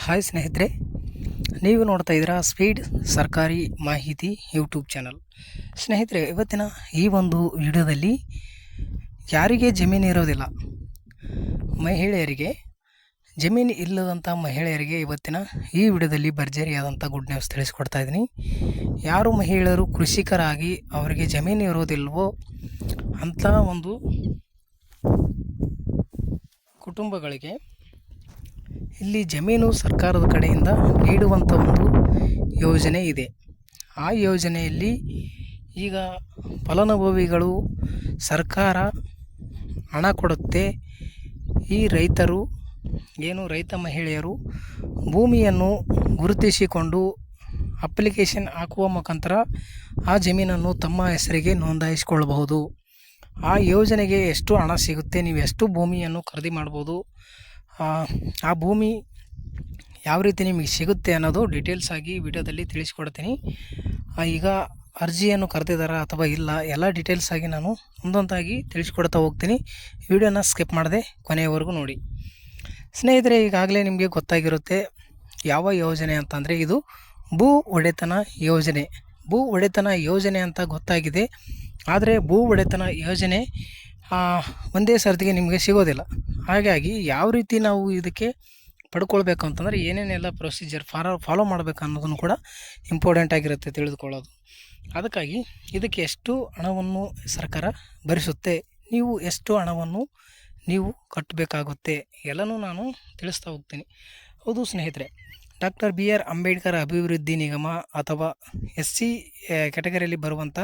Hi ಸ್ನೇಹಿತರೆ, ನೀವು ನೋಡ್ತಾ ಇದ್ದೀರಾ ಸ್ಪೀಡ್ ಸರ್ಕಾರಿ ಮಾಹಿತಿ ಯೂಟ್ಯೂಬ್ ಚಾನಲ್ ಸ್ನೇಹಿತರೆ, ಇವತ್ತಿನ ಈ ಒಂದು ವಿಡಿಯೋದಲ್ಲಿ ಯಾರಿಗೆ ಜಮೀನು ಇರೋದಿಲ್ಲ? ಮಹಿಳೆಯರಿಗೆ ಜಮೀನು ಇಲ್ಲದಂಥ ಮಹಿಳೆಯರಿಗೆ ಇವತ್ತಿನ ಈ ವಿಡಿಯೋದಲ್ಲಿ ಭರ್ಜರಿಯಾದಂಥ ಗುಡ್ ನ್ಯೂಸ್ ತಿಳಿಸ್ಕೊಡ್ತಾ ಇದ್ದೀನಿ. ಯಾರು ಮಹಿಳೆಯರು ಕೃಷಿಕರಾಗಿ ಅವರಿಗೆ ಜಮೀನು ಇರೋದಿಲ್ವೋ ಅಂಥ ಒಂದು ಕುಟುಂಬಗಳಿಗೆ ಇಲ್ಲಿ ಜಮೀನು ಸರ್ಕಾರದ ಕಡೆಯಿಂದ ನೀಡುವಂಥ ಒಂದು ಯೋಜನೆ ಇದೆ. ಆ ಯೋಜನೆಯಲ್ಲಿ ಈಗ ಫಲಾನುಭವಿಗಳು ಸರ್ಕಾರ ಹಣ ಕೊಡುತ್ತೆ. ಈ ರೈತರು, ಏನು ರೈತ ಮಹಿಳೆಯರು ಭೂಮಿಯನ್ನು ಗುರುತಿಸಿಕೊಂಡು ಅಪ್ಲಿಕೇಶನ್ ಹಾಕುವ ಮುಖಾಂತರ ಆ ಜಮೀನನ್ನು ತಮ್ಮ ಹೆಸರಿಗೆ ನೋಂದಾಯಿಸಿಕೊಳ್ಳಬಹುದು. ಆ ಯೋಜನೆಗೆ ಎಷ್ಟು ಹಣ ಸಿಗುತ್ತೆ, ನೀವು ಎಷ್ಟು ಭೂಮಿಯನ್ನು ಖರೀದಿ ಮಾಡ್ಬೋದು ಆ, ಭೂಮಿ ಯಾವ ರೀತಿ ನಿಮಗೆ ಸಿಗುತ್ತೆ ಅನ್ನೋದು ಡೀಟೇಲ್ಸ್ ಆಗಿ ವಿಡಿಯೋದಲ್ಲಿ ತಿಳಿಸ್ಕೊಡ್ತೀನಿ. ಈಗ ಅರ್ಜಿಯನ್ನು ಕರೆದಿದ್ದಾರಾ ಅಥವಾ ಇಲ್ಲ ಎಲ್ಲ ಡೀಟೇಲ್ಸ್ ಆಗಿ ನಾನು ಒಂದೊಂದಾಗಿ ತಿಳಿಸ್ಕೊಡ್ತಾ ಹೋಗ್ತೀನಿ. ವಿಡಿಯೋನ ಸ್ಕಿಪ್ ಮಾಡದೆ ಕೊನೆಯವರೆಗೂ ನೋಡಿ. ಸ್ನೇಹಿತರೆ ಈಗಾಗಲೇ ನಿಮಗೆ ಗೊತ್ತಾಗಿರುತ್ತೆ ಯಾವ ಯೋಜನೆ ಅಂತಂದರೆ ಇದು ಭೂ ಒಡೆತನ ಯೋಜನೆ. ಭೂ ಒಡೆತನ ಯೋಜನೆ ಅಂತ ಗೊತ್ತಾಗಿದೆ. ಆದರೆ ಭೂ ಒಡೆತನ ಯೋಜನೆ ಒಂದೇ ಸರ್ತಿಗೆ ನಿಮಗೆ ಸಿಗೋದಿಲ್ಲ. ಹಾಗಾಗಿ ಯಾವ ರೀತಿ ನಾವು ಇದಕ್ಕೆ ಪಡ್ಕೊಳ್ಬೇಕು ಅಂತಂದರೆ ಏನೇನೆಲ್ಲ ಪ್ರೊಸೀಜರ್ ಫಾಲೋ ಫಾಲೋ ಮಾಡಬೇಕು ಅನ್ನೋದನ್ನು ಕೂಡ ಇಂಪಾರ್ಟೆಂಟ್ ಆಗಿರುತ್ತೆ ತಿಳಿದುಕೊಳ್ಳೋದು. ಅದಕ್ಕಾಗಿ ಇದಕ್ಕೆ ಎಷ್ಟು ಹಣವನ್ನು ಸರ್ಕಾರ ಭರಿಸುತ್ತೆ, ನೀವು ಎಷ್ಟು ಹಣವನ್ನು ನೀವು ಕಟ್ಟಬೇಕಾಗುತ್ತೆ ಎಲ್ಲನೂ ನಾನು ತಿಳಿಸ್ತಾ ಹೋಗ್ತೀನಿ. ಹೌದು ಸ್ನೇಹಿತರೆ, ಡಾಕ್ಟರ್ ಬಿ ಆರ್ ಅಂಬೇಡ್ಕರ್ ಅಭಿವೃದ್ಧಿ ನಿಗಮ ಅಥವಾ ಎಸ್ ಸಿ ಕ್ಯಾಟಗರಿಯಲ್ಲಿ ಬರುವಂಥ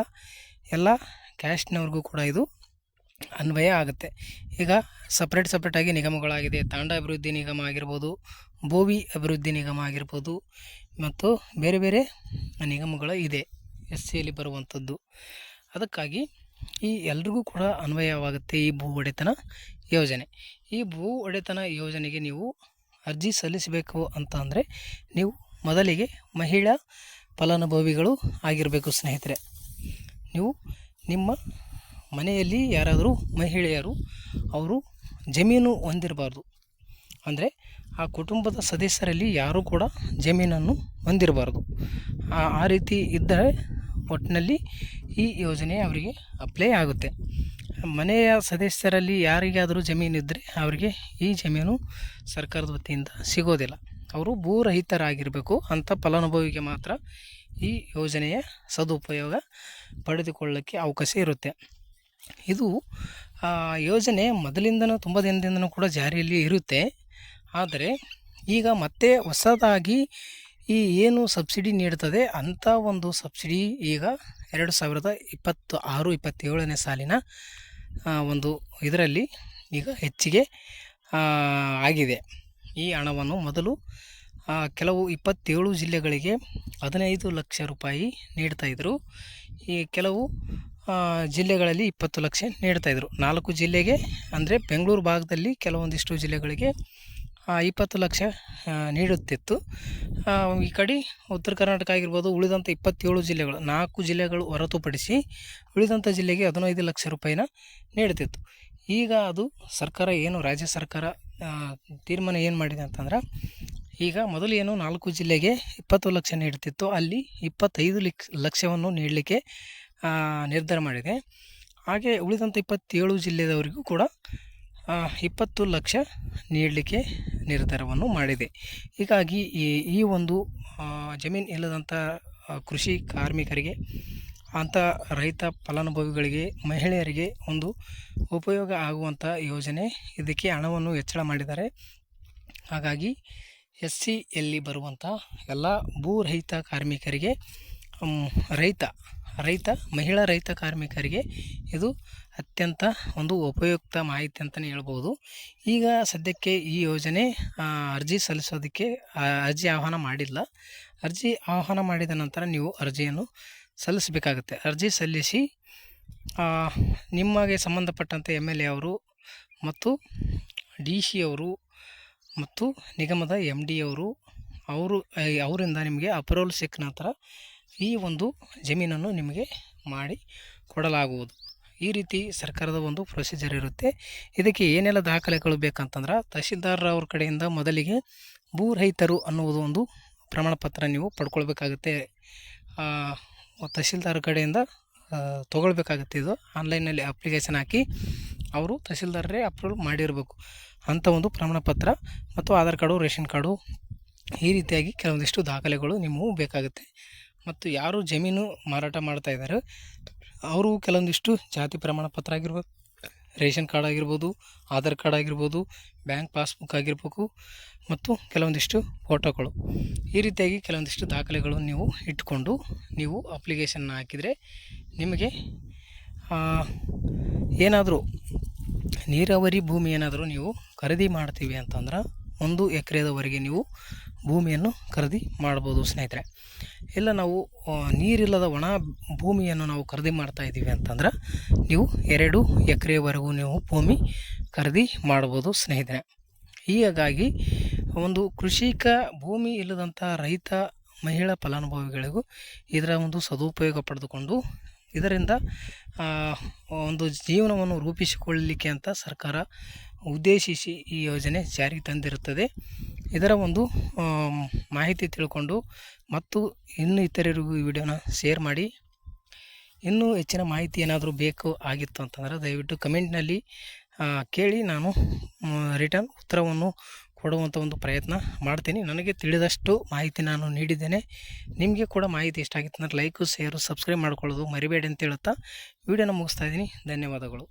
ಎಲ್ಲ ಕ್ಯಾಸ್ಟ್ನವ್ರಿಗೂ ಕೂಡ ಇದು ಅನ್ವಯ ಆಗುತ್ತೆ. ಈಗ ಸಪ್ರೇಟ್ ಸಪ್ರೇಟಾಗಿ ನಿಗಮಗಳಾಗಿದೆ. ತಾಂಡ ಅಭಿವೃದ್ಧಿ ನಿಗಮ ಆಗಿರ್ಬೋದು, ಭೂವಿ ಅಭಿವೃದ್ಧಿ ನಿಗಮ ಆಗಿರ್ಬೋದು ಮತ್ತು ಬೇರೆ ಬೇರೆ ನಿಗಮಗಳು ಇದೆ. ಎಸ್ ಸಿಯಲ್ಲಿ ಬರುವಂಥದ್ದು. ಅದಕ್ಕಾಗಿ ಈ ಎಲ್ರಿಗೂ ಕೂಡ ಅನ್ವಯವಾಗುತ್ತೆ ಈ ಭೂ ಒಡೆತನ ಯೋಜನೆ. ಈ ಭೂ ಒಡೆತನ ಯೋಜನೆಗೆ ನೀವು ಅರ್ಜಿ ಸಲ್ಲಿಸಬೇಕು ಅಂತ ಅಂದರೆ ನೀವು ಮೊದಲಿಗೆ ಮಹಿಳಾ ಫಲಾನುಭವಿಗಳು ಆಗಿರಬೇಕು ಸ್ನೇಹಿತರೆ. ನೀವು ನಿಮ್ಮ ಮನೆಯಲ್ಲಿ ಯಾರಾದರೂ ಮಹಿಳೆಯರು ಅವರು ಜಮೀನು ಹೊಂದಿರಬಾರ್ದು. ಅಂದರೆ ಆ ಕುಟುಂಬದ ಸದಸ್ಯರಲ್ಲಿ ಯಾರೂ ಕೂಡ ಜಮೀನನ್ನು ಹೊಂದಿರಬಾರ್ದು. ಆ ರೀತಿ ಇದ್ದರೆ ಒಟ್ಟಿನಲ್ಲಿ ಈ ಯೋಜನೆ ಅವರಿಗೆ ಅಪ್ಲೈ ಆಗುತ್ತೆ. ಮನೆಯ ಸದಸ್ಯರಲ್ಲಿ ಯಾರಿಗಾದರೂ ಜಮೀನಿದ್ದರೆ ಅವರಿಗೆ ಈ ಜಮೀನು ಸರ್ಕಾರದ ವತಿಯಿಂದ ಸಿಗೋದಿಲ್ಲ. ಅವರು ಭೂರಹಿತರಾಗಿರಬೇಕು ಅಂಥ ಫಲಾನುಭವಿಗೆ ಮಾತ್ರ ಈ ಯೋಜನೆಯ ಸದುಪಯೋಗ ಪಡೆದುಕೊಳ್ಳೋಕ್ಕೆ ಅವಕಾಶ ಇರುತ್ತೆ. ಇದು ಯೋಜನೆ ಮೊದಲಿಂದನೂ ತುಂಬ ದಿನದಿಂದನೂ ಕೂಡ ಜಾರಿಯಲ್ಲಿ ಇರುತ್ತೆ. ಆದರೆ ಈಗ ಮತ್ತೆ ಹೊಸದಾಗಿ ಈ ಏನು ಸಬ್ಸಿಡಿ ನೀಡುತ್ತದೆ ಅಂಥ ಒಂದು ಸಬ್ಸಿಡಿ ಈಗ ಎರಡು ಸಾವಿರದ ಇಪ್ಪತ್ತು ಆರು, ಇಪ್ಪತ್ತೇಳನೇ ಸಾಲಿನ ಒಂದು ಇದರಲ್ಲಿ ಈಗ ಹೆಚ್ಚಿಗೆ ಆಗಿದೆ. ಈ ಹಣವನ್ನು ಮೊದಲು ಕೆಲವು ಇಪ್ಪತ್ತೇಳು ಜಿಲ್ಲೆಗಳಿಗೆ ಹದಿನೈದು ಲಕ್ಷ ರೂಪಾಯಿ ನೀಡ್ತಾಯಿದ್ರು ಈ ಕೆಲವು ಜಿಲ್ಲೆಗಳಲ್ಲಿ ಇಪ್ಪತ್ತು ಲಕ್ಷ ನೀಡ್ತಾಯಿದ್ರು ನಾಲ್ಕು ಜಿಲ್ಲೆಗೆ ಅಂದರೆ ಬೆಂಗಳೂರು ಭಾಗದಲ್ಲಿ ಕೆಲವೊಂದಿಷ್ಟು ಜಿಲ್ಲೆಗಳಿಗೆ ಇಪ್ಪತ್ತು ಲಕ್ಷ ನೀಡುತ್ತಿತ್ತು. ಈ ಕಡೆ ಉತ್ತರ ಕರ್ನಾಟಕ ಆಗಿರ್ಬೋದು ಉಳಿದಂಥ ಇಪ್ಪತ್ತೇಳು ಜಿಲ್ಲೆಗಳು, ನಾಲ್ಕು ಜಿಲ್ಲೆಗಳು ಹೊರತುಪಡಿಸಿ ಉಳಿದಂಥ ಜಿಲ್ಲೆಗೆ ಹದಿನೈದು ಲಕ್ಷ ರೂಪಾಯಿನ ನೀಡುತ್ತಿತ್ತು. ಈಗ ಅದು ಸರ್ಕಾರ ಏನು, ರಾಜ್ಯ ಸರ್ಕಾರ ತೀರ್ಮಾನ ಏನು ಮಾಡಿದೆ ಅಂತಂದ್ರೆ, ಈಗ ಮೊದಲು ಏನು ನಾಲ್ಕು ಜಿಲ್ಲೆಗೆ ಇಪ್ಪತ್ತು ಲಕ್ಷ ನೀಡುತ್ತಿತ್ತು. ಅಲ್ಲಿ ಇಪ್ಪತ್ತೈದು ಲಕ್ಷ ಲಕ್ಷವನ್ನು ನೀಡಲಿಕ್ಕೆ ನಿರ್ಧಾರ ಮಾಡಿದೆ. ಹಾಗೆ ಉಳಿದಂಥ ಇಪ್ಪತ್ತೇಳು ಜಿಲ್ಲೆದವರಿಗೂ ಕೂಡ ಇಪ್ಪತ್ತು ಲಕ್ಷ ನೀಡಲಿಕ್ಕೆ ನಿರ್ಧಾರವನ್ನು ಮಾಡಿದೆ. ಹೀಗಾಗಿ ಈ ಈ ಒಂದು ಜಮೀನು ಇಲ್ಲದಂಥ ಕೃಷಿ ಕಾರ್ಮಿಕರಿಗೆ ಅಂಥ ರೈತ ಫಲಾನುಭವಿಗಳಿಗೆ, ಮಹಿಳೆಯರಿಗೆ ಒಂದು ಉಪಯೋಗ ಆಗುವಂಥ ಯೋಜನೆ ಇದಕ್ಕೆ ಹಣವನ್ನು ಹೆಚ್ಚಳ ಮಾಡಿದ್ದಾರೆ. ಹಾಗಾಗಿ ಎಸ್ ಸಿಯಲ್ಲಿ ಬರುವಂಥ ಎಲ್ಲ ಭೂರಹಿತ ಕಾರ್ಮಿಕರಿಗೆ ರೈತ ರೈತ, ಮಹಿಳಾ ರೈತ ಕಾರ್ಮಿಕರಿಗೆ ಇದು ಅತ್ಯಂತ ಒಂದು ಉಪಯುಕ್ತ ಮಾಹಿತಿ ಅಂತಲೇ ಹೇಳ್ಬೋದು. ಈಗ ಸದ್ಯಕ್ಕೆ ಈ ಯೋಜನೆ ಅರ್ಜಿ ಸಲ್ಲಿಸೋದಕ್ಕೆ ಅರ್ಜಿ ಆಹ್ವಾನ ಮಾಡಿಲ್ಲ. ಅರ್ಜಿ ಆಹ್ವಾನ ಮಾಡಿದ ನಂತರ ನೀವು ಅರ್ಜಿಯನ್ನು ಸಲ್ಲಿಸಬೇಕಾಗುತ್ತೆ. ಅರ್ಜಿ ಸಲ್ಲಿಸಿ ನಿಮಗೆ ಸಂಬಂಧಪಟ್ಟಂತೆ ಎಂ ಎಲ್ ಎ ಅವರು ಮತ್ತು ಡಿ ಸಿ ಅವರು ಮತ್ತು ನಿಗಮದ ಎಂ ಡಿ ಅವರು ಅವರು ಅವರಿಂದ ನಿಮಗೆ ಅಪ್ರೂವಲ್ ಸಿಕ್ಕ ನಂತರ ಈ ಒಂದು ಜಮೀನನ್ನು ನಿಮಗೆ ಮಾಡಿ ಕೊಡಲಾಗುವುದು. ಈ ರೀತಿ ಸರ್ಕಾರದ ಒಂದು ಪ್ರೊಸೀಜರ್ ಇರುತ್ತೆ. ಇದಕ್ಕೆ ಏನೆಲ್ಲ ದಾಖಲೆಗಳು ಬೇಕಂತಂದ್ರೆ ತಹಶೀಲ್ದಾರ್ ಅವ್ರ ಕಡೆಯಿಂದ ಮೊದಲಿಗೆ ಭೂ ರಹಿತರು ಅನ್ನುವುದು ಒಂದು ಪ್ರಮಾಣ ಪತ್ರ ನೀವು ಪಡ್ಕೊಳ್ಬೇಕಾಗುತ್ತೆ. ತಹಶೀಲ್ದಾರ್ ಕಡೆಯಿಂದ ತೊಗೊಳ್ಬೇಕಾಗುತ್ತೆ ಇದು. ಆನ್ಲೈನಲ್ಲಿ ಅಪ್ಲಿಕೇಶನ್ ಹಾಕಿ ಅವರು ತಹಶೀಲ್ದಾರರೇ ಅಪ್ರೂವ್ ಮಾಡಿರಬೇಕು. ಅಂಥ ಒಂದು ಪ್ರಮಾಣ ಪತ್ರ ಮತ್ತು ಆಧಾರ್ ಕಾರ್ಡು, ರೇಷನ್ ಕಾರ್ಡು ಈ ರೀತಿಯಾಗಿ ಕೆಲವೊಂದಿಷ್ಟು ದಾಖಲೆಗಳು ನಿಮಗೂ ಬೇಕಾಗುತ್ತೆ. ಮತ್ತು ಯಾರು ಜಮೀನು ಮಾರಾಟ ಮಾಡ್ತಾ ಇದ್ದಾರೆ ಅವರು ಕೆಲವೊಂದಿಷ್ಟು ಜಾತಿ ಪ್ರಮಾಣ ಪತ್ರ ಆಗಿರ್ಬೋದು, ರೇಷನ್ ಕಾರ್ಡ್ ಆಗಿರ್ಬೋದು, ಆಧಾರ್ ಕಾರ್ಡ್ ಆಗಿರ್ಬೋದು, ಬ್ಯಾಂಕ್ ಪಾಸ್ಬುಕ್ ಆಗಿರ್ಬೇಕು ಮತ್ತು ಕೆಲವೊಂದಿಷ್ಟು ಫೋಟೋಗಳು. ಈ ರೀತಿಯಾಗಿ ಕೆಲವೊಂದಿಷ್ಟು ದಾಖಲೆಗಳು ನೀವು ಇಟ್ಟುಕೊಂಡು ನೀವು ಅಪ್ಲಿಕೇಶನ್ನ ಹಾಕಿದರೆ ನಿಮಗೆ ಏನಾದರೂ ನೀರಾವರಿ ಭೂಮಿ ಏನಾದರೂ ನೀವು ಖರೀದಿ ಮಾಡ್ತೀವಿ ಅಂತಂದ್ರೆ ಒಂದು ಎಕರೆದವರೆಗೆ ನೀವು ಭೂಮಿಯನ್ನು ಖರೀದಿ ಮಾಡ್ಬೋದು ಸ್ನೇಹಿತರೆ. ಇಲ್ಲ ನಾವು ನೀರಿಲ್ಲದ ಒಣ ಭೂಮಿಯನ್ನು ನಾವು ಖರೀದಿ ಮಾಡ್ತಾ ಇದ್ದೀವಿ ಅಂತಂದ್ರೆ ನೀವು ಎರಡು ಎಕರೆವರೆಗೂ ನೀವು ಭೂಮಿ ಖರೀದಿ ಮಾಡ್ಬೋದು ಸ್ನೇಹಿತರೆ. ಹೀಗಾಗಿ ಒಂದು ಕೃಷಿಕ ಭೂಮಿ ಇಲ್ಲದಂಥ ರೈತ ಮಹಿಳಾ ಫಲಾನುಭವಿಗಳಿಗೂ ಇದರ ಒಂದು ಸದುಪಯೋಗ ಪಡೆದುಕೊಂಡು ಇದರಿಂದ ಒಂದು ಜೀವನವನ್ನು ರೂಪಿಸಿಕೊಳ್ಳಲಿಕ್ಕೆ ಅಂತ ಸರ್ಕಾರ ಉದ್ದೇಶಿಸಿ ಈ ಯೋಜನೆ ಜಾರಿಗೆ ತಂದಿರುತ್ತದೆ. ಇದರ ಒಂದು ಮಾಹಿತಿ ತಿಳ್ಕೊಂಡು ಮತ್ತು ಇನ್ನು ಇತರರಿಗೂ ಈ ವಿಡಿಯೋನ ಶೇರ್ ಮಾಡಿ. ಇನ್ನೂ ಹೆಚ್ಚಿನ ಮಾಹಿತಿ ಏನಾದರೂ ಬೇಕು ಆಗಿತ್ತು ಅಂತಂದರೆ ದಯವಿಟ್ಟು ಕಮೆಂಟ್ನಲ್ಲಿ ಕೇಳಿ ನಾನು ರಿಟರ್ನ್ ಉತ್ತರವನ್ನು ಕೊಡುವಂಥ ಒಂದು ಪ್ರಯತ್ನ ಮಾಡ್ತೀನಿ. ನನಗೆ ತಿಳಿದಷ್ಟು ಮಾಹಿತಿ ನಾನು ನೀಡಿದ್ದೇನೆ. ನಿಮಗೆ ಕೂಡ ಮಾಹಿತಿ ಇಷ್ಟ ಆಗಿತ್ತು ಅಂದರೆ ಲೈಕು, ಶೇರು, ಸಬ್ಸ್ಕ್ರೈಬ್ ಮಾಡ್ಕೊಳ್ಳೋದು ಮರಿಬೇಡಿ ಅಂತ ಹೇಳುತ್ತಾ. ವಿಡಿಯೋನ ಮುಗಿಸ್ತಾ ಇದ್ದೀನಿ. ಧನ್ಯವಾದಗಳು.